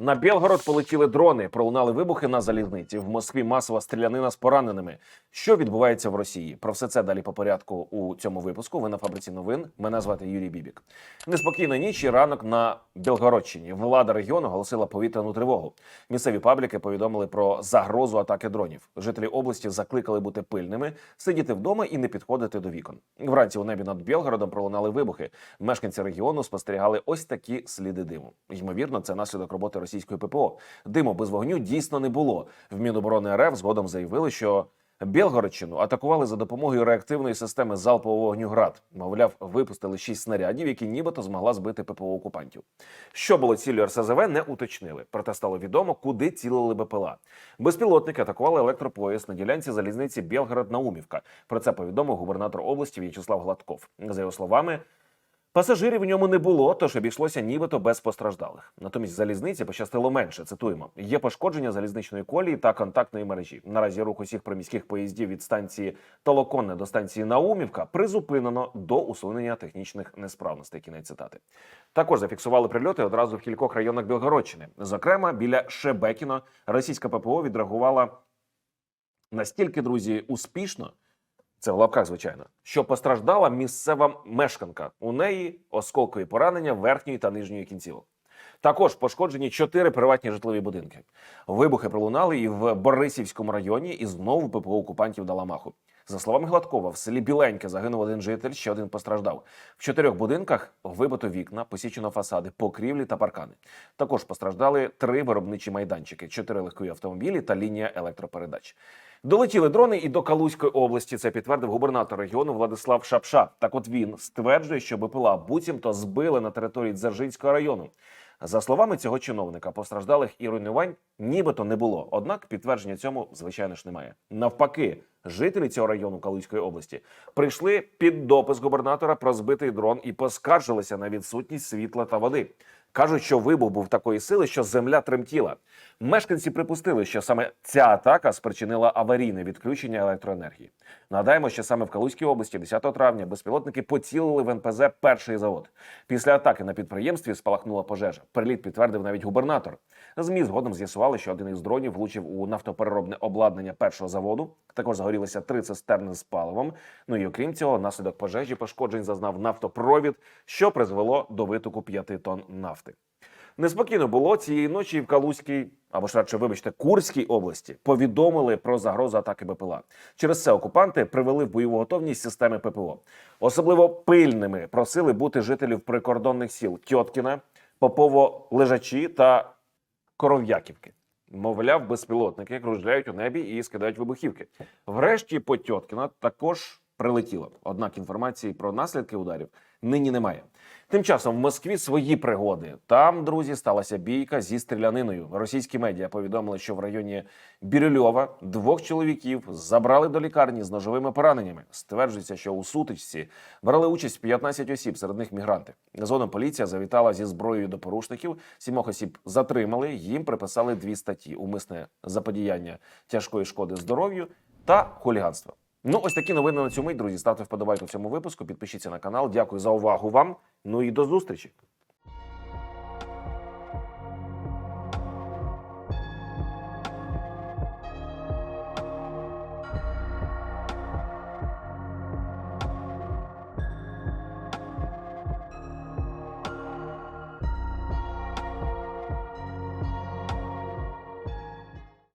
На Білгород полетіли дрони, пролунали вибухи на залізниці. В Москві масова стрілянина з пораненими. Що відбувається в Росії? Про все це далі по порядку у цьому випуску. Ви на фабриці новин. Мене звати Юрій Бібік. Неспокійна ніч і ранок на Білгородщині. Влада регіону оголосила повітряну тривогу. Місцеві пабліки повідомили про загрозу атаки дронів. Жителі області закликали бути пильними, сидіти вдома і не підходити до вікон. Вранці у небі над Білгородом пролунали вибухи. Мешканці регіону спостерігали ось такі сліди диму. Ймовірно, це наслідок роботи російської ППО. Диму без вогню дійсно не було. В Міноборони РФ згодом заявили, що Білгородщину атакували за допомогою реактивної системи залпового вогню ГРАД. Мовляв, випустили шість снарядів, які нібито змогла збити ППО окупантів. Що було ціллю РСЗВ, не уточнили. Проте стало відомо, куди цілили БПЛА. Безпілотники атакували електропоїзд на ділянці залізниці Білгород-Наумівка. Про це повідомив губернатор області В'ячеслав Гладков. За його словами. Пасажирів в ньому не було, тож обійшлося нібито без постраждалих. Натомість залізниці пощастило менше. Цитуємо: є пошкодження залізничної колії та контактної мережі. Наразі рух усіх приміських поїздів від станції Толоконне до станції Наумівка призупинено до усунення технічних несправностей. Кінець цитати. Також зафіксували прильоти одразу в кількох районах Білгородщини. Зокрема, біля Шебекіно російська ППО відреагувала настільки, друзі, успішно. Це в лапках, звичайно, що постраждала місцева мешканка. У неї осколкові поранення верхньої та нижньої кінцівок. Також пошкоджені чотири приватні житлові будинки. Вибухи пролунали і в Борисівському районі, і знову ППО окупантів дала маху. За словами Гладкова, в селі Біленьке загинув один житель, ще один постраждав. В чотирьох будинках вибито вікна, посічено фасади, покрівлі та паркани. Також постраждали три виробничі майданчики, чотири легкові автомобілі та лінія електропередач. Долетіли дрони і до Калузької області. Це підтвердив губернатор регіону Владислав Шапша. Так, от він стверджує, що БПЛА буцімто збили на території Дзержинського району. За словами цього чиновника, постраждалих і руйнувань нібито не було. Однак підтвердження цьому, звичайно ж, немає. Навпаки, жителі цього району Калузької області прийшли під допис губернатора про збитий дрон і поскаржилися на відсутність світла та води. Кажуть, що вибух був такої сили, що земля тремтіла. Мешканці припустили, що саме ця атака спричинила аварійне відключення електроенергії. Нагадаємо, що саме в Калузькій області 10 травня безпілотники поцілили в НПЗ перший завод. Після атаки на підприємстві спалахнула пожежа. Приліт підтвердив навіть губернатор. ЗМІ згодом з'ясували, що один із дронів влучив у нафтопереробне обладнання першого заводу. Також загорілися три цистерни з паливом. Ну і окрім цього, наслідок пожежі пошкоджень зазнав нафтопровід, що призвело до витоку 5 тонн нафти. Неспокійно було цієї ночі в Калузькій, або ж радше, вибачте, Курській області повідомили про загрозу атаки БПЛА. Через це окупанти привели в бойову готовність системи ППО. Особливо пильними просили бути жителів прикордонних сіл Тьоткіна, Попово Лежачі та Коров'яківки. Мовляв, безпілотники кружляють у небі і скидають вибухівки. Врешті по Тьоткіна також прилетіло. Однак інформації про наслідки ударів нині немає. Тим часом в Москві свої пригоди. Там, друзі, сталася бійка зі стріляниною. Російські медіа повідомили, що в районі Бірюльова двох чоловіків забрали до лікарні з ножовими пораненнями. Стверджується, що у сутичці брали участь 15 осіб, серед них мігранти. Згодом поліція завітала зі зброєю до порушників. Сімох осіб затримали. Їм приписали дві статті: умисне заподіяння тяжкої шкоди здоров'ю та хуліганство. Ну, ось такі новини на мить, друзі. Ставте вподобайку цьому випуску. Підпишіться на канал. Дякую за увагу вам. Ну і до зустрічі.